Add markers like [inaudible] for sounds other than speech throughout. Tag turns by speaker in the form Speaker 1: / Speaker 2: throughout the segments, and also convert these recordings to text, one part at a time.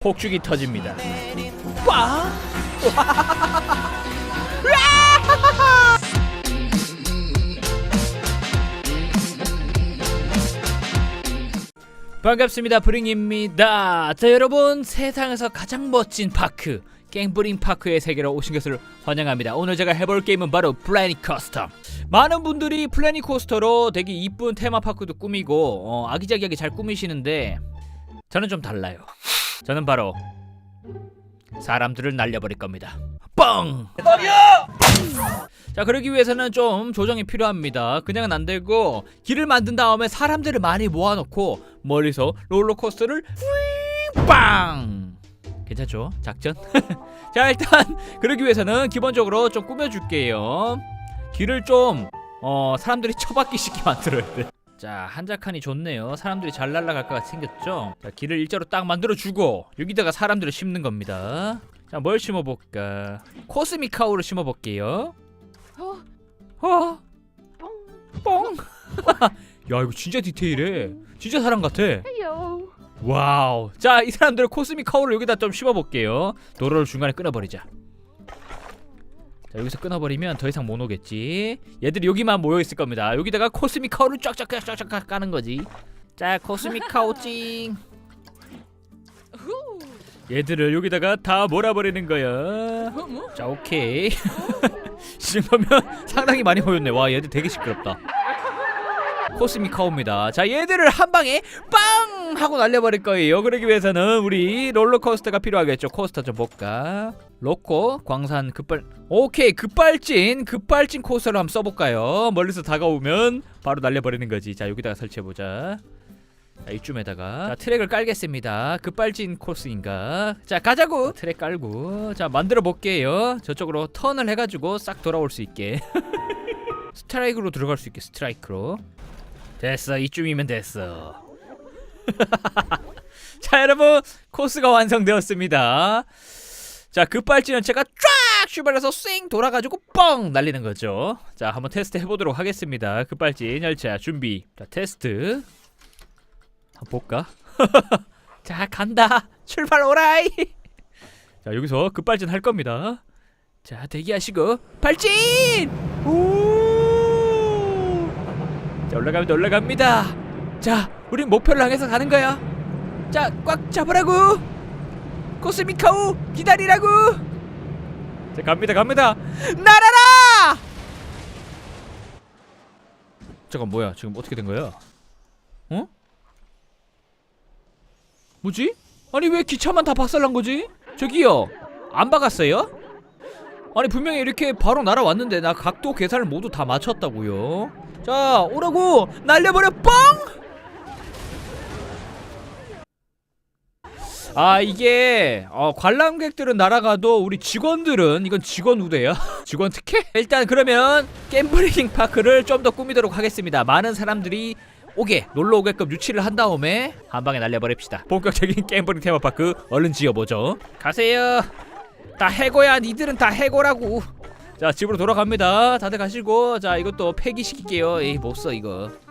Speaker 1: 폭죽이 터집니다. 꽝! 반갑습니다. 브링입니다. 자, 여러분 세상에서 가장 멋진 파크 갱브링 파크의 세계로 오신 것을 환영합니다. 오늘 제가 해볼 게임은 바로 플래닛 커스텀. 많은 분들이 플래닛 코스터로 되게 이쁜 테마 파크도 꾸미고 어, 아기자기하게 잘 꾸미시는데 저는 좀 달라요. 저는 바로 사람들을 날려버릴 겁니다. 뻥! 자 그러기 위해서는 좀 조정이 필요합니다. 그냥은 안 되고 길을 만든 다음에 사람들을 많이 모아놓고 멀리서 롤러코스터를 빵! 괜찮죠? 작전? [laughs] 자 일단 그러기 위해서는 기본적으로 좀 꾸며줄게요. 길을 좀 어, 사람들이 처박기시게 만들어야 돼. 자 한적하니 좋네요. 사람들이 잘 날아갈 것 생겼죠? 자 길을 일자로 딱 만들어주고 여기다가 사람들을 심는 겁니다. 자 뭘 심어볼까? 코스미카우를 심어볼게요. 어? 뽕! [laughs] 야 이거 진짜 디테일해. 진짜 사람 같아. 와우. 자, 이 사람들 코스믹 카우를 여기다 좀 씹어볼게요. 도로를 중간에 끊어버리자. 자, 여기서 끊어버리면 더 이상 못 오겠지. 얘들이 여기만 모여 있을 겁니다. 여기다가 코스믹 카우를 쫙쫙쫙 쫙쫙 까는 거지. 자, 코스믹 카우 [laughs] 찡. 얘들을 여기다가 다 몰아버리는 거야. 자, 오케이. [laughs] 이 정도면 상당히 많이 모였네. 와, 얘들 되게 시끄럽다. 코스믹 카우입니다. 자, 얘들을 한 방에 빵 하고 날려버릴 거예요. 그러기 위해서는 우리 롤러코스터가 필요하겠죠. 코스터 좀 볼까? 로코 광산 급발 오케이 급발진 급발진 코스터를 한번 써볼까요? 멀리서 다가오면 바로 날려버리는 거지. 자 여기다가 설치해보자. 자 이쯤에다가 자 트랙을 깔겠습니다. 급발진 코스인가? 자 가자고 트랙 깔고 자 만들어 볼게요. 저쪽으로 턴을 해가지고 싹 돌아올 수 있게 [laughs] 스트라이크로 들어갈 수 있게 스트라이크로. 됐어 이쯤이면 됐어 [laughs] 자 여러분 코스가 완성되었습니다 자 급발진은 제가 쫙 출발해서 쌩 돌아가지고 뻥 날리는 거죠. 자 한번 테스트 해보도록 하겠습니다. 급발진 열차 준비. 자 테스트. 한번 볼까? [laughs] 자 간다. 출발 오라이. [laughs] 자 여기서 급발진 할 겁니다. 자 대기하시고. 발진 오 자 올라갑니다 올라갑니다. 자 우린 목표를 향해서 가는 거야. 자 꽉 잡으라고 코스미카우 기다리라고 자 갑니다 갑니다 날아라 잠깐 뭐야 지금 어떻게 된 거야 어? 뭐지? 아니 왜 기차만 다 박살난 거지? 저기요 안 박았어요? 아니 분명히 이렇게 바로 날아왔는데 나 각도 계산을 모두 다 맞췄다고요 자 오라고 날려버려 뻥! 아 이게 어, 관람객들은 날아가도 우리 직원들은 이건 직원 우대야. [laughs] 직원 특혜? 일단 그러면 갬블링 파크를 좀 더 꾸미도록 하겠습니다. 많은 사람들이 오게 놀러 오게끔 유치를 한 다음에 한 방에 날려버립시다. 본격적인 [laughs] 갬블링 테마파크 얼른 지어보죠. 가세요. 다 해고야. 니들은 다 해고라고. 자 집으로 돌아갑니다. 다들 가시고. 자 이것도 폐기시킬게요. 에이 못 써 이거. 자,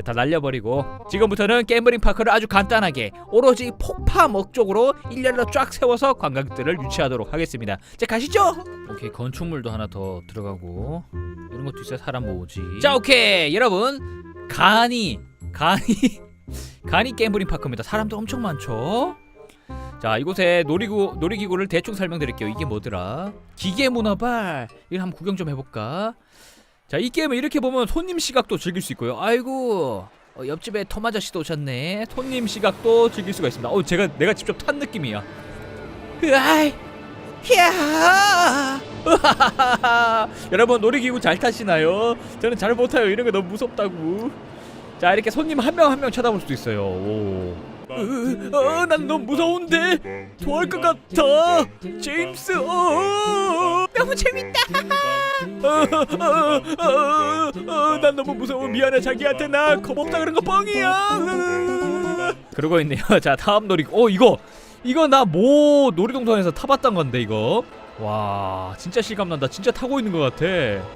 Speaker 1: 다 날려버리고 지금부터는 갬블링 파크를 아주 간단하게 오로지 폭파 목적으로 일렬로 쫙 세워서 관광객들을 유치하도록 하겠습니다. 자 가시죠. 오케이 건축물도 하나 더 들어가고 이런 것도 있어야 사람 모으지. 자 오케이. 여러분 간이 간이 [laughs] 간이 갬블링 파크입니다. 사람도 엄청 많죠? 자 이곳에 놀이구, 놀이기구를 대충 설명드릴게요. 이게 뭐더라? 기계 문화발. 이걸 한번 구경 좀 해볼까 자 이 게임을 이렇게 보면 손님 시각도 즐길 수 있고요. 아이고 어, 옆집에 톰 아저씨도 오셨네. 손님 시각도 즐길 수가 있습니다. 어 제가 내가 직접 탄 느낌이야 으아이 야. [laughs] 여러분 놀이기구 잘 타시나요? 저는 잘 못 타요. 이런 거 너무 무섭다고. 자 이렇게 손님 한 명 한 명 쳐다볼 수도 있어요. 오. 으, 어, 난 너무 무서운데. 토할 것 같아. 제임스 어, 너무 재밌다. 난 너무 무서워. 미안해 자기한테. 나 겁없다 그런 거 뻥이야. 그러고 있네요. [laughs] 자 다음 놀이. 어 이거. 이거 나모 놀이동산에서 타봤던 건데 이거. 와 진짜 실감 난다. 진짜 타고 있는 것 같아.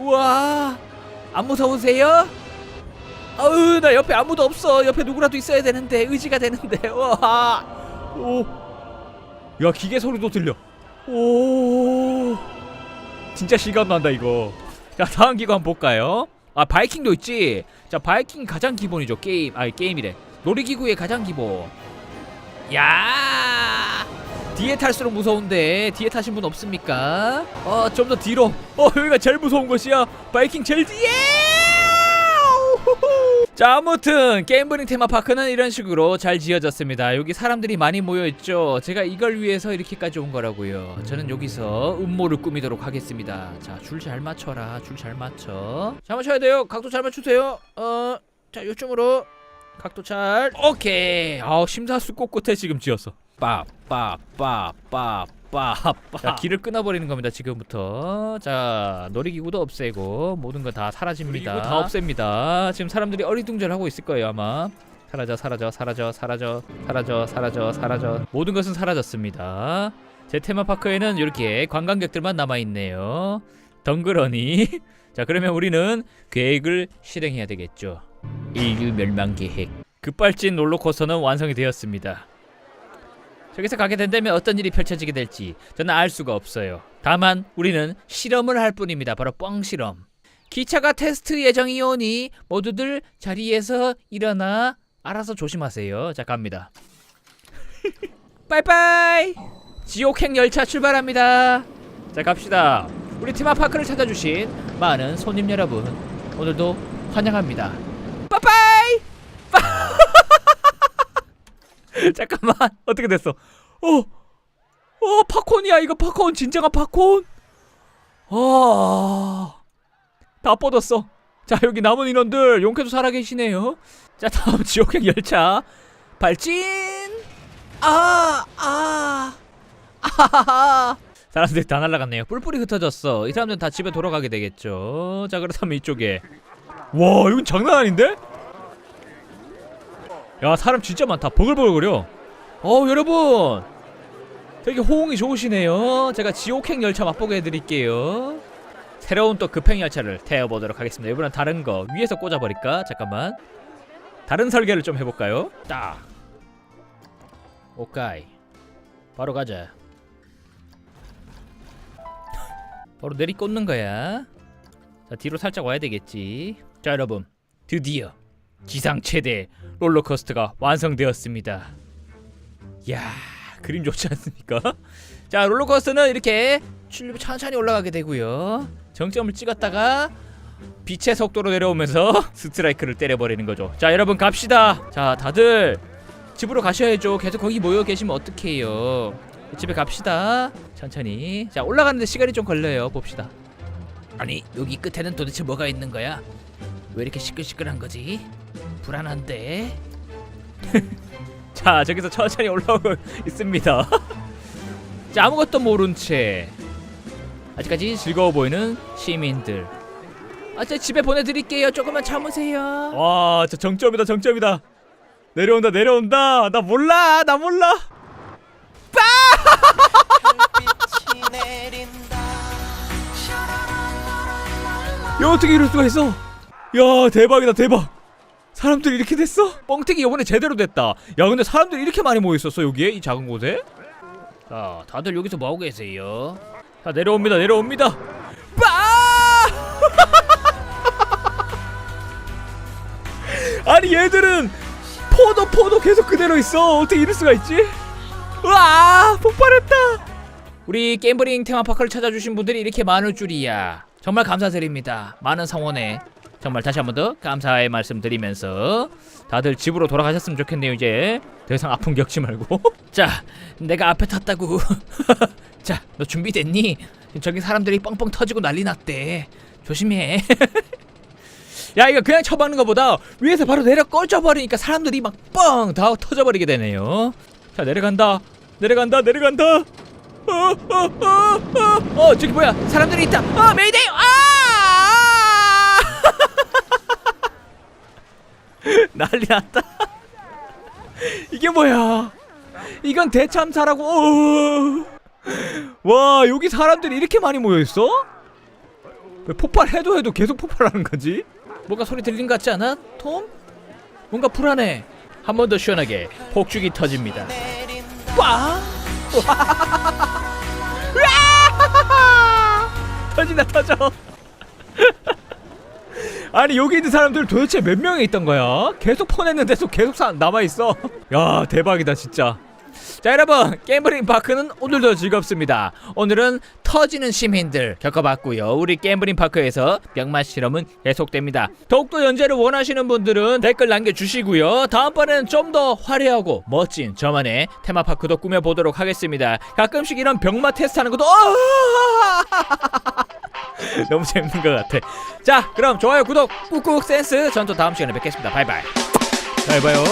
Speaker 1: 우와 안 무서우세요? 아우 나 옆에 아무도 없어. 옆에 누구라도 있어야 되는데 의지가 되는데. [laughs] 와. 오. 야 기계 소리도 들려. 오 진짜 실감 난다 이거. 자 다음 기관 볼까요? 아 바이킹도 있지? 자 바이킹 가장 기본이죠 게임. 아니 게임이래. 놀이기구의 가장 기본. 야! 뒤에 탈수록 무서운데 뒤에 타신 분 없습니까? 어좀 더 뒤로. 어 여기가 제일 무서운 곳이야. 바이킹 제일 뒤에. 자 아무튼 게임브링 테마파크는 이런 식으로 잘 지어졌습니다. 여기 사람들이 많이 모여있죠? 제가 이걸 위해서 이렇게까지 온 거라고요. 저는 여기서 음모를 꾸미도록 하겠습니다. 자 줄 잘 맞춰라. 줄 잘 맞춰. 잘 맞춰야 돼요. 각도 잘 맞추세요. 어자 요쯤으로 각도 잘. 오케이. 아우 심사숙고 끝에 지금 지었어. 빠빠빠빠 빠자 길을 끊어버리는 겁니다 지금부터. 자 놀이기구도 없애고 모든 거 다 사라집니다. 놀이기구 다 없앱니다. 지금 사람들이 어리둥절하고 있을 거예요 아마. 사라져 사라져 사라져 사라져 사라져 사라져 사라져. 모든 것은 사라졌습니다. 제 테마파크에는 이렇게 관광객들만 남아 있네요. 덩그러니. [laughs] 자 그러면 우리는 계획을 실행해야 되겠죠. 인류 멸망 계획. 급발진 롤러코스터는 완성이 되었습니다 저기서 가게 된다면 어떤 일이 펼쳐지게 될지 저는 알 수가 없어요. 다만 우리는 실험을 할 뿐입니다. 바로 뻥 실험. 기차가 테스트 예정이 오니 모두들 자리에서 일어나 알아서 조심하세요. 자 갑니다. [laughs] 빠이빠이. 지옥행 열차 출발합니다. 자 갑시다. 우리 테마파크를 찾아주신 많은 손님 여러분 오늘도 환영합니다. 빠이빠이. [laughs] 잠깐만 어떻게 됐어? 어, 어 팝콘이야 이거 팝콘 진정한 팝콘. 아, 다 뻗었어. 자 여기 남은 인원들 용케도 살아계시네요. 자 다음 [laughs] 지옥행 열차 발진. 아, 아, 아. 사람들이 다 날라갔네요. 뿔뿔이 흩어졌어. 이 사람들은 다 집에 돌아가게 되겠죠. 자 그렇다면 이쪽에. 와 이건 장난 아닌데? 야 사람 진짜 많다. 버글버글거려. 어 여러분. 되게 호응이 좋으시네요. 제가 지옥행 열차 맛보게 해드릴게요. 새로운 또 급행 열차를 태워보도록 하겠습니다. 이번엔 다른 거 위에서 꽂아버릴까? 잠깐만. 다른 설계를 좀 해볼까요? 딱. 오까이. 바로 가자. [laughs] 바로 내리 꽂는 거야. 자 뒤로 살짝 와야 되겠지. 자 여러분. 드디어 지상 최대 롤러코스터가 완성되었습니다. 야 그림 좋지 않습니까? [laughs] 자 롤러코스터는 이렇게 출 천천히 올라가게 되고요. 정점을 찍었다가 빛의 속도로 내려오면서 [laughs] 스트라이크를 때려버리는 거죠. 자 여러분 갑시다. 자 다들 집으로 가셔야죠. 계속 거기 모여 계시면 어떡해요. 집에 갑시다. 천천히. 자 올라가는데 시간이 좀 걸려요. 봅시다. 아니 여기 끝에는 도대체 뭐가 있는 거야? 왜 이렇게 시끌시끌한 거지? 불안한데. [laughs] 자, 저기서 천천히 올라오고 [laughs] 있습니다. [laughs] 자, 아무것도 모른 채 아직까지 즐거워 보이는 시민들. 아, 제 집에 보내드릴게요. 조금만 참으세요. 와, 저 정점이다, 정점이다. 내려온다, 내려온다. 나 몰라, 나 몰라.
Speaker 2: 빛이
Speaker 1: 야, 어떻게 이럴 수가 있어? 야, 대박이다, 대박. 사람들이 이렇게 됐어? 뻥튀기 이번에 제대로 됐다. 야, 근데 사람들이 이렇게 많이 모여 있었어 여기에 이 작은 곳에? 자, 다들 여기서 뭐 하고 계세요? 자, 내려옵니다, 내려옵니다. 빠! [laughs] 아니 얘들은 포도 포도 계속 그대로 있어. 어떻게 이럴 수가 있지? 와, 폭발했다. 우리 게임브링 테마파크를 찾아주신 분들이 이렇게 많을 줄이야. 정말 감사드립니다. 많은 성원에 정말 다시 한 번 더 감사의 말씀 드리면서 다들 집으로 돌아가셨으면 좋겠네요. 이제 더 이상 아픔 겪지 말고. [laughs] 자, 내가 앞에 탔다고. [laughs] 자, 너 준비됐니? 저기 사람들이 뻥뻥 터지고 난리 났대. 조심해. [laughs] 야 이거 그냥 쳐박는 것보다 위에서 바로 내려 꺼져버리니까 사람들이 막 뻥 다 터져버리게 되네요. 자 내려간다, 내려간다, 내려간다. 어, 어, 어, 어, 어, 저기 뭐야? 사람들이 있다. 어, 메이데이! 아! [laughs] 난리 났다. 이게 뭐야? 이건 대참사라고. 어. 와, 여기 사람들이 이렇게 많이 모여 있어? 왜 폭발해도 해도 계속 폭발하는 거지? 뭔가 소리 들린 것 같지 않아? 톰? 뭔가 불안해. 한 번 더 시원하게 폭죽이
Speaker 2: 터집니다.
Speaker 1: 빠! [laughs] [laughs] 터진다 터져. 아니 여기 있는 사람들 도대체 몇 명이 있던 거야? 계속 퍼냈는데도 계속 사, 남아 있어. [laughs] 야 대박이다 진짜. 자 여러분 게임브링 파크는 오늘도 즐겁습니다. 오늘은 터지는 시민들 겪어봤고요. 우리 게임브링 파크에서 병맛 실험은 계속됩니다. 더욱더 연재를 원하시는 분들은 댓글 남겨주시고요. 다음번에는 좀 더 화려하고 멋진 저만의 테마파크도 꾸며보도록 하겠습니다. 가끔씩 이런 병맛 테스트하는 것도 어! [laughs] [laughs] 너무 재밌는 것 같아. 자, 그럼 좋아요, 구독, 꾹꾹 센스. 전 또 다음 시간에 뵙겠습니다. 바이바이. 잘 봐요.